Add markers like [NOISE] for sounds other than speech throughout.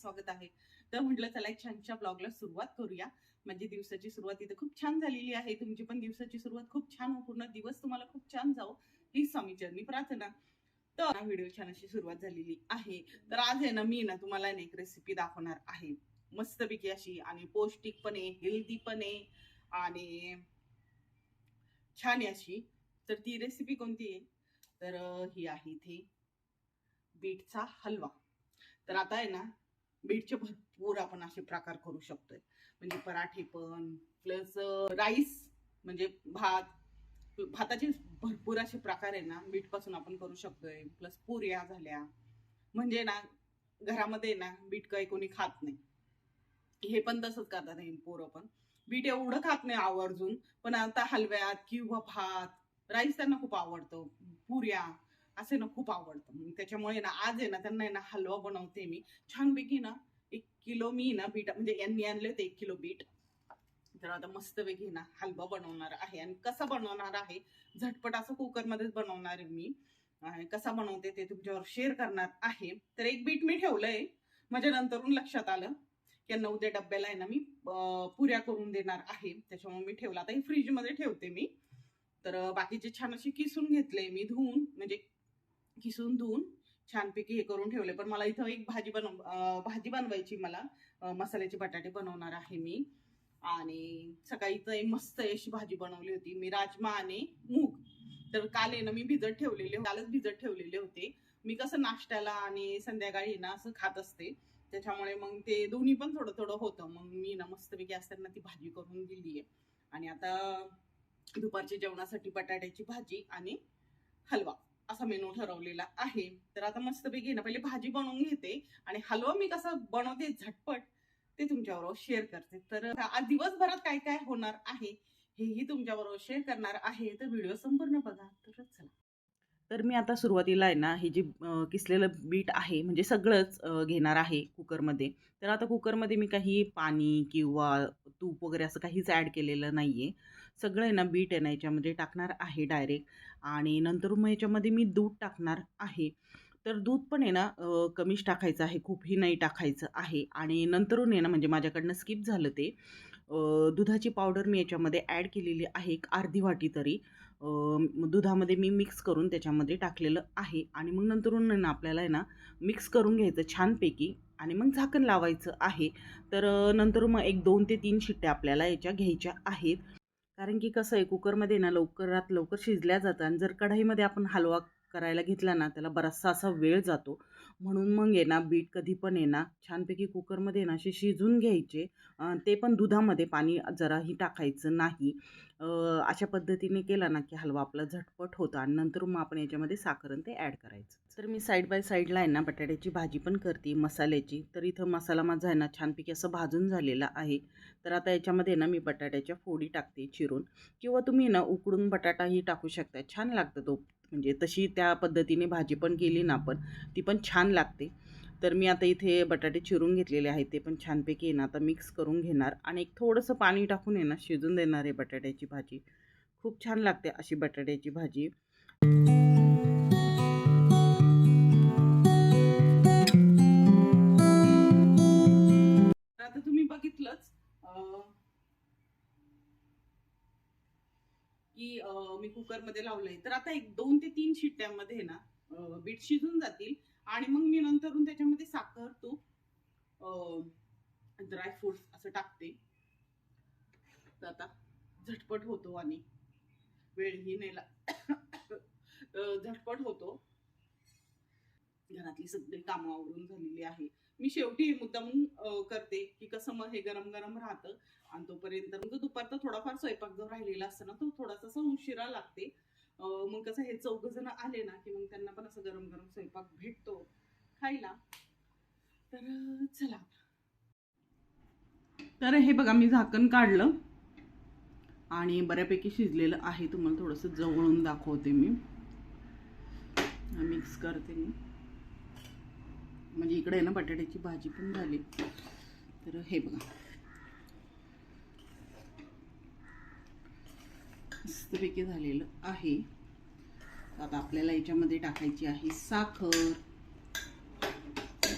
स्वागत आहे. तर म्हटलं चला एक छानच्या ब्लॉगला सुरुवात करूया. म्हणजे दिवसाची सुरुवात इथं खूप छान झालेली आहे. तुमची पण दिवसाची सुरुवात खूप छान हो पूर्ण दिवस तुम्हाला खूप छान जाओ ही स्वामीचरणी प्रार्थना. तर व्हिडिओ छान अशी सुरुवात झालेली आहे. तर आज आहे ना मी ना तुम्हाला एक रेसिपी दाखवणार आहे. मस्तपैकी अशी आणि पौष्टिक पण आहे हेल्दी पण आहे आणि छान आहे अशी. तर ती रेसिपी कोणती आहे? तर ही आहे इथे. बीटचा हलवा. तर आता आहे ना बीटचे भरपूर आपण असे प्रकार करू शकतोय. म्हणजे पराठे पण प्लस राईस म्हणजे भात. भाताचे भरपूर असे प्रकार आहे ना बीटपासून आपण करू शकतोय. प्लस पुऱ्या झाल्या. म्हणजे ना घरामध्ये ना बीट काही कोणी खात नाही. हे पण तसंच करतात हे पोरं पण. बीट एवढं खात नाही आवर्जून. पण आता हलव्यात किंवा भात राईस त्यांना खूप आवडतं. पुऱ्या असे ना खूप आवडतं. त्याच्यामुळे ना आज आहे ना त्यांना आहे ना हलवा बनवते मी. छानपैकी ना एक किलो मी ना बीट म्हणजे यांनी आणले होते एक किलो बीट तर आता मस्तपैकी ना हलवा बनवणार आहे आणि कसा बनवणार आहे? झटपट असं कुकरमध्येच बनवणार आहे मी. कसा बनवते ते तुमच्यावर शेअर करणार आहे. तर एक बीट मी ठेवलंय. माझ्या नंतरून लक्षात आलं की यांना उद्या डब्याला आहे ना मी पुऱ्या करून देणार आहे. त्याच्यामुळे मी ठेवला. आता हे फ्रीजमध्ये ठेवते मी. तर बाकीचे छान असे किसून घेतले मी धुवून. म्हणजे किसून धुवून छानपैकी हे करून ठेवले. पण मला इथं एक भाजी बनव भाजी बनवायची मला. मसाल्याचे बटाटे बनवणार आहे मी. आणि सकाळी तर एक मस्त अशी भाजी बनवली होती. मी राजमा आणि मूग. तर काल आहे ना मी भिजत ठेवलेले कालच भिजत ठेवलेले होते. मी कसं नाश्त्याला आणि संध्याकाळी ना असं खात असते. त्याच्यामुळे मग ते दोन्ही पण थोडं थोडं होतं. मग मी ना मस्तपैकी असताना ती भाजी करून दिली आहे. आणि आता दुपारच्या जेवणासाठी बटाट्याची भाजी आणि हलवा. असा मेनू ठरवलेला आहे. तर आता मस्तपैकी ना पहिले भाजी बनवून घेते आणि हलवा मी कसा बनवते झटपट ते तुमच्याबरोबर शेअर करते. तर आज दिवसभरात काय काय होणार आहे हेही तुमच्याबरोबर शेअर करणार आहे. तर व्हिडिओ संपूर्ण बघा. तर चला. तर मी आता सुरुवातीला आहे ना हे जे किसलेलं बीट आहे म्हणजे सगळंच घेणार आहे कुकरमध्ये. तर आता कुकरमध्ये मी काही पाणी किंवा तूप वगैरे असं काहीच ॲड केलेलं नाही आहे सगळं आहे ना बीट आहे ना याच्यामध्ये टाकणार आहे डायरेक्ट आणि नंतर मग याच्यामध्ये मी दूध टाकणार आहे. तर दूध पण आहे ना कमीच टाकायचं आहे खूपही नाही टाकायचं आहे. आणि नंतरून आहे ना म्हणजे माझ्याकडनं स्किप झालं ते. दुधाची पावडर मी याच्यामध्ये ॲड केलेली आहे एक अर्धी वाटी तरी. दुधामध्ये मी मिक्स करून त्याच्यामध्ये टाकलेलं आहे. आणि मग नंतरून ना आपल्याला आहे ना मिक्स करून घ्यायचं छानपैकी. आणि मग झाकण लावायचं आहे. तर नंतर मग एक दोन ते तीन शिट्ट्या आपल्याला याच्या घ्यायच्या आहेत. कारण की कसं आहे कुकरमध्ये ना लवकरात लवकर शिजल्या जातं आणि जर कढाईमध्ये आपण हलवा करायला घेतला ना त्याला बराचसा असा वेळ जातो. म्हणून मग आहे ना बीट कधी पण आहे ना छानपैकी कुकरमध्ये ना असे शिजून घ्यायचे. ते पण दुधामध्ये पाणी जराही टाकायचं नाही. अशा पद्धतीने केला ना की हलवा आपला झटपट होतो आणि नंतर मग आपण याच्यामध्ये साखर ते ॲड करायचं. तर मी साईड बाय साईडला आहे ना बटाट्याची भाजी पण करते मसाल्याची. तर इथं मसाला माझा आहे ना छानपैकी असं भाजून झालेला आहे. तर आता याच्यामध्ये ना मी बटाट्याच्या फोडी टाकते चिरून. किंवा तुम्ही ना उकडून बटाटाही टाकू शकता. छान लागतं तो म्हणजे तशी त्या पद्धतीने भाजी पण केली ना आपण ती पण छान लागते. तर मी आता इथे बटाटे चिरून घेतलेले आहेत ते पण छानपैकी येणार आता मिक्स करून घेणार आणि एक थोडंसं पाणी टाकून येणार शिजून देणार आहे बटाट्याची भाजी. खूप छान लागते अशी बटाट्याची भाजी. तर आता तुम्ही बघितलंच की मी कुकरमध्ये लावलंय. तर आता एक दोन ते तीन शिट्ट्यामध्ये ना बीट शिजून जातील. आणि मग मी नंतरून त्याच्यामध्ये साखर तूप ड्रायफ्रुट्स असं टाकते. तर आता झटपट होतो आणि वेळही नेला [COUGHS] झटपट होतो. घरातली सगळी कामं झालेली आहे. मी शेवटी मुद्दाम करते की कसं मग हे गरम गरम राहतं आणि तोपर्यंत मग दुपारचा थोडाफार स्वयंपाक जो राहिलेला असतो ना तो थोडासा असा उशिरा लागते. मग कसं हे चौघ जण आले ना की मग त्यांना पण असं गरम गरम स्वयंपाक भेटतो खायला. तर चला. तर हे बघा मी झाकण काढलं आणि बऱ्यापैकी शिजलेलं आहे. तुम्हाला थोडंसं जवळून दाखवते मी. मिक्स करते मी. म्हणजे इकडे आहे ना बटाट्याची भाजी पण झाली. तर हे बघा. मस्तपैकी झालेलं आहे. आता आपल्याला याच्यामध्ये टाकायची आहे साखर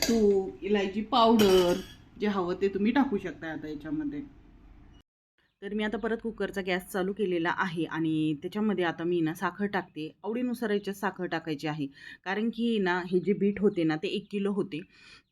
तूप इलायची पावडर जे हवं ते तुम्ही टाकू शकता आता याच्यामध्ये. तर मी आता परत कुकरचा गॅस चालू केलेला आहे आणि त्याच्यामध्ये आता मी ना साखर टाकते. आवडीनुसार याच्यात साखर टाकायची आहे. कारण की ना हे जे बीट होते ना ते एक किलो होते.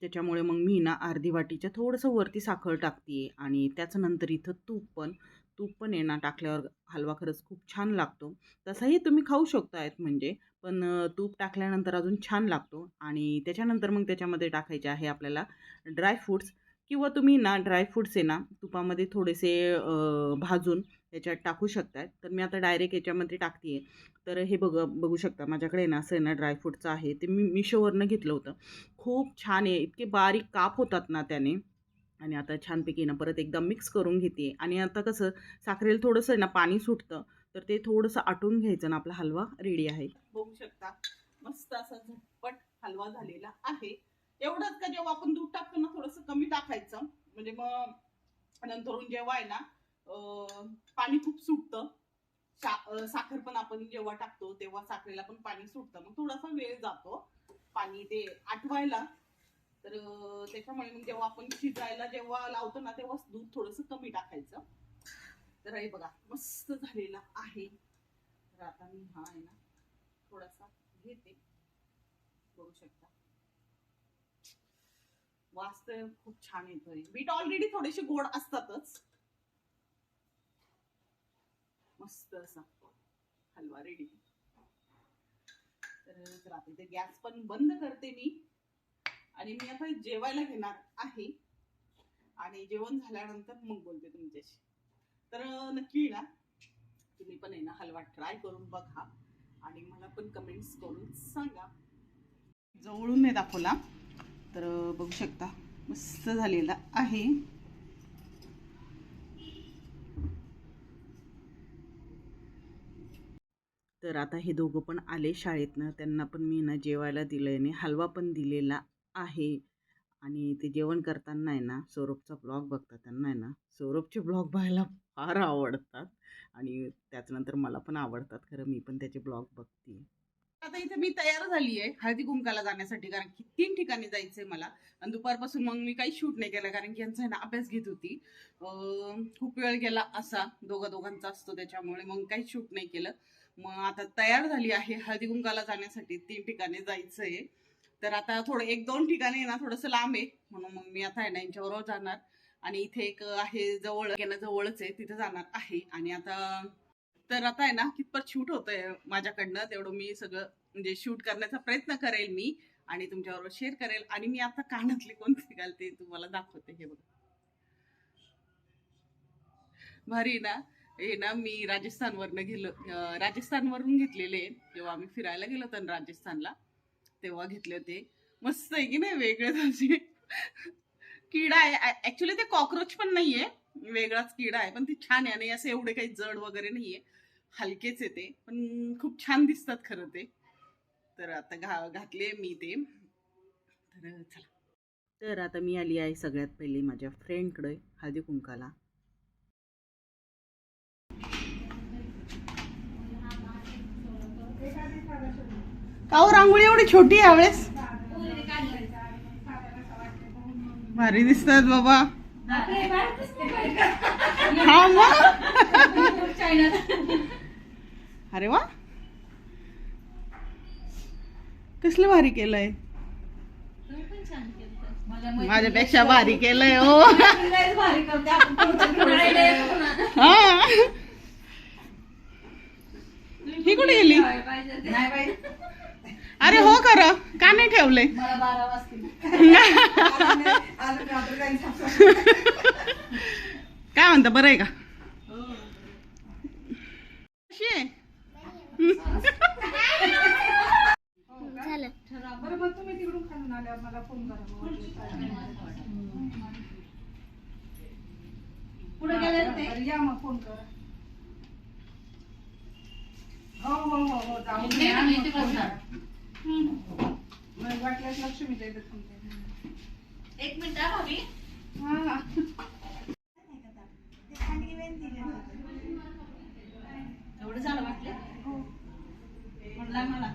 त्याच्यामुळे मग मी ना अर्धी वाटीच्या थोडंसं वरती साखर टाकते आणि त्याच्यानंतर इथं तूप पण तूप पण आहे ना टाकल्यावर हलवा खरंच खूप छान लागतो. तसाही तुम्ही खाऊ शकतायत म्हणजे पण तूप टाकल्यानंतर अजून छान लागतो आणि त्याच्यानंतर मग त्याच्यामध्ये टाकायचे आहे आपल्याला ड्रायफ्रूट्स किंवा तुम्ही ना ड्रायफ्रूट्स आहे ना तुपामध्ये थोडेसे भाजून याच्यात टाकू शकतात तर मी आता डायरेक्ट याच्यामध्ये टाकते आहे तर हे बघ बघू शकता माझ्याकडे ना असं आहे ना ड्रायफ्रूटचं आहे. ते मी मिशोवरनं घेतलं होतं. खूप छान आहे. इतके बारीक काप होतात ना त्याने. आणि आता छानपैकी ना परत एकदा मिक्स करून घेते. आणि आता कसं साखरेला थोडंसं आहे ना पाणी सुटतं. तर ते थोडंसं आटून घ्यायचं ना आपला हलवा रेडी आहे. बघू शकता. मस्त असा झटपट हलवा झालेला आहे. एवढंच का जेव्हा आपण दूध टाकतो ना थोडंसं कमी टाकायचं. म्हणजे मग नंतरून जेव्हा आहे ना पाणी खूप सुटतं. सा- साखर पण आपण जेव्हा टाकतो तेव्हा साखरेला पण पाणी सुटतं. मग थोडासा वेळ जातो पाणी ते आठवायला. तर त्याच्यामुळे मग जेव्हा आपण शिजायला जेव्हा लावतो ना तेव्हा दूध थोडंसं कमी टाकायचं. तर हे बघा मस्त झालेला आहे. तर आता मी हा आहे ना थोडासा घेते. बघू शकता. वास तर खूप छान येतोय बीट ऑलरेडी थोडेसे गोड असतातच. मस्त असा. हलवा रेडी तर तर आता इथे गॅस पण बंद करते मी. आणि मी आता जेवायला घेणार आहे. आणि जेवण झाल्यानंतर मग बोलते तुमच्याशी. तर नक्की ना तुम्ही पण आहे ना हलवा ट्राय करून बघा. आणि मला पण कमेंट्स करून सांगा. जवळून नाही दाखवला. तर बघू शकता. मस्त झालेला आहे. तर आता हे दोघं पण आले शाळेतनं. त्यांना पण मी ना जेवायला दिलं आहे हलवा पण दिलेला आहे. आणि ते जेवण करताना आहे ना सौरभचा ब्लॉग बघतात त्यांना आहे ना सौरभचे ब्लॉग पाहायला फार आवडतात. आणि त्याच्यानंतर मला पण आवडतात. खरं मी पण त्याचे ब्लॉग बघते आता इथे मी तयार झाली आहे हळदी कुंकाला जाण्यासाठी कारण की तीन ठिकाणी जायचंय मला. आणि दुपारपासून मग मी काही शूट नाही केलं कारण की यांचा ना अभ्यास घेत होती. खूप वेळ गेला असा दोघा दोघांचा असतो त्याच्यामुळे मग काही शूट नाही केलं. मग आता तयार झाली आहे हळदी कुंकाला जाण्यासाठी तीन ठिकाणी जायचंय. तर आता थोडं एक दोन ठिकाणी ना थोडंसं लांब आहे. म्हणून मग मी आता आहे ना यांच्याबरोबर जाणार. आणि इथे एक आहे जवळ जवळच आहे तिथे जाणार आहे. आणि आता तर आता आहे ना कितपत शूट होतंय माझ्याकडनं तेवढं मी सगळं म्हणजे शूट करण्याचा प्रयत्न करेल मी आणि तुमच्याबरोबर शेअर करेल आणि मी आता कानातले कोणते घालते तुम्हाला दाखवते हे बघा. भारी ना? हे ना मी राजस्थानवरनं गेलो राजस्थानवरून घेतलेले जेव्हा आम्ही फिरायला गेलो होतो ना राजस्थानला तेव्हा घेतले होते. मस्त आहे की नाही? वेगळे असे किडा आहे. ऍक्च्युली ते कॉक्रोच पण नाहीये. वेगळाच किडा आहे पण ते छान आहे आणि असे एवढे काही जड वगैरे नाहीये. हलकेच आहे ते पण खूप छान दिसतात खरं ते. तर आता घा घातले मी ते. तर चला. तर आता मी आली आहे सगळ्यात पहिली माझ्या फ्रेंडकडे हळदी कुंकाला का रांगोळी एवढी छोटी आहे यावेळेस? भारी दिसतात बाबा. हा मग. [LAUGHS] अरे वा. कसलं भारी केलंय? माझ्यापेक्षा भारी केलंय हो. हा. ही कुठे गेली? अरे हो कर का नाही ठेवले [LAUGHS] काय म्हणता बरं आहे का कशी आहे बरं मग तुम्ही तिकडून खालून आल्यावर मला फोन करा पुढे गेले ते बरं, या मग फोन करा. हो हो हो हो जाऊ इथे बसणार. वाटल्यास लक्ष्मीच्या इथे थांबते. एक मिनिट हा भाभी. हा हा एवढं झालं वाटलं म्हणला मला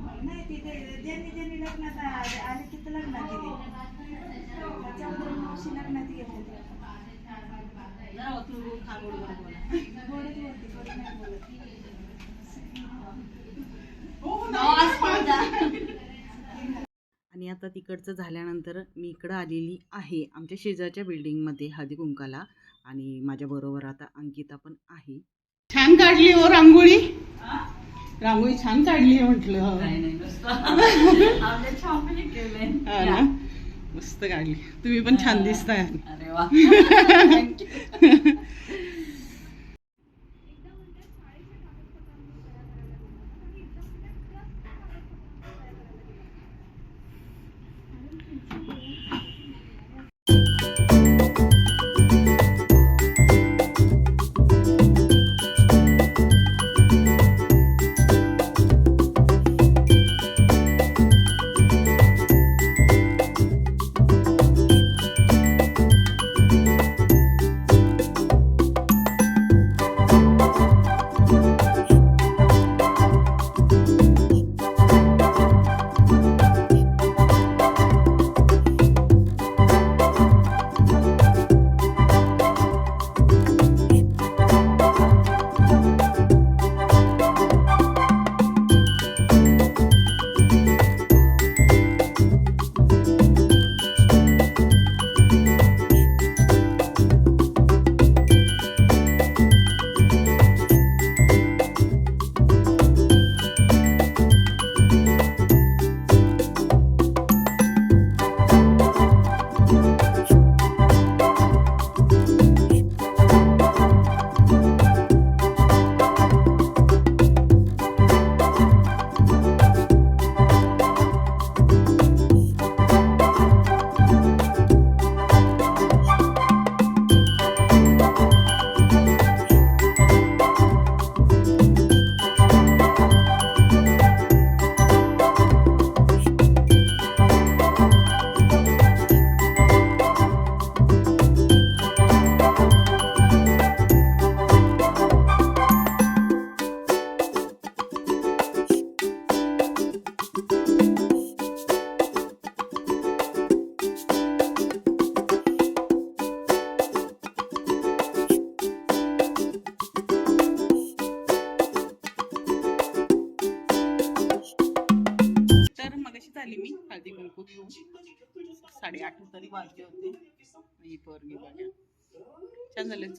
ज्यांनी ज्यांनी लग्नात आ- आले की तर लग्नात गेले चौदा मावशी लग्नात गेले ते. जरा तू गोड आणि आता तिकडचं झाल्यानंतर मी इकडं आलेली आहे आमच्या शेजारच्या बिल्डिंगमध्ये हळदी कुंकाला आणि माझ्या बरोबर आता अंकिता पण आहे. छान काढली हो रांगोळी. रांगोळी छान काढली म्हटलं. [LAUGHS] हा मस्त काढली तुम्ही पण छान दिसताय. अरे वा. [LAUGHS] [LAUGHS]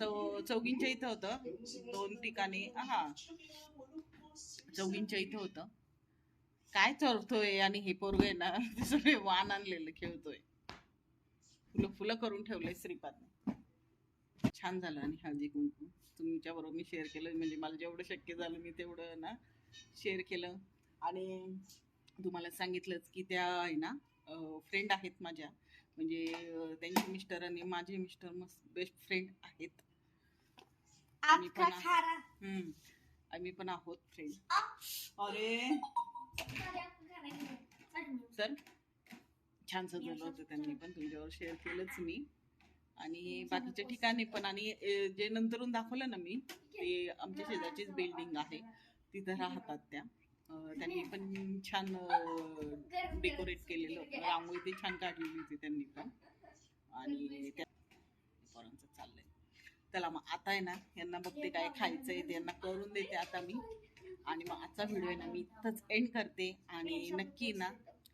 चौ चौघींच्या इथं होतं. दोन ठिकाणी हा. चौघींच्या इथं होतं. काय चरतोय आणि हे पोरग आहे ना [LAUGHS] ते सगळे वाण आणलेलं खेळतोय. फुलं फुलं करून ठेवलंय श्रीपादने. छान झालं आणि हळदी कुंकू. तुमच्या बरोबर मी शेअर केलं म्हणजे मला जेवढं शक्य झालं मी तेवढं ना शेअर केलं. आणि तुम्हाला सांगितलंच की त्या आहे ना फ्रेंड आहेत माझ्या. म्हणजे त्यांचे मिस्टर आणि माझे मिस्टर मस्त बेस्ट फ्रेंड आहेत. आम्ही पण आ- हम्म. आम्ही पण आहोत फ्रेंड अरे. तर छान सजवलं होतं त्यांनी पण तुमच्यावर शेअर केलंच मी. आणि बाकीच्या ठिकाणी पण आणि जे नंतरून दाखवलं ना मी ते आमच्या शेजारचीच बिल्डिंग आहे. तिथं राहतात त्या. त्यांनी पण छान डेकोरेट केलेलं. होतं रांगोळी ते छान काढलेली होती त्यांनी पण. आणि त्या त्याला मग आता आहे ना यांना बघते काय खायचंय ते यांना करून देते आता मी. आणि मग आजचा व्हिडिओ आहे ना मी इथंच एंड करते. आणि नक्की ना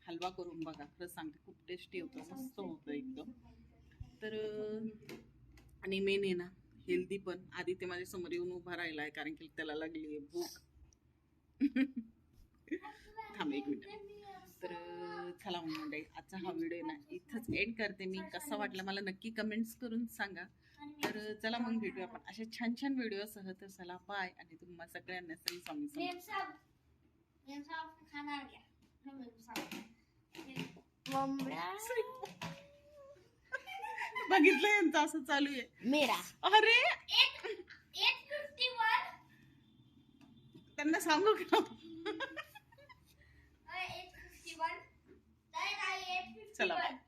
हलवा करून बघा. खरं सांगते खूप टेस्टी होतं मस्त होतं एकदम. तर आणि मेन आहे ना हेल्दी पण. आधी ते माझ्यासमोर येऊन उभा राहिला आहे कारण की त्याला लागली आहे भूक. थांब एक मिनिट तर चला म्हणून आजचा हा व्हिडिओ ना इथंच एंड करते मी. कसा वाटला मला नक्की कमेंट्स करून सांगा. तर चला मग भेटूया आपण. अशा छान छान व्हिडिओसह तर चला बाय आणि तुम्हाला सगळ्यांना श्री स्वामी. बघितलं यांचं असं चालू आहे. मेरा. अरे! त्यांना सांगू का? चला बाय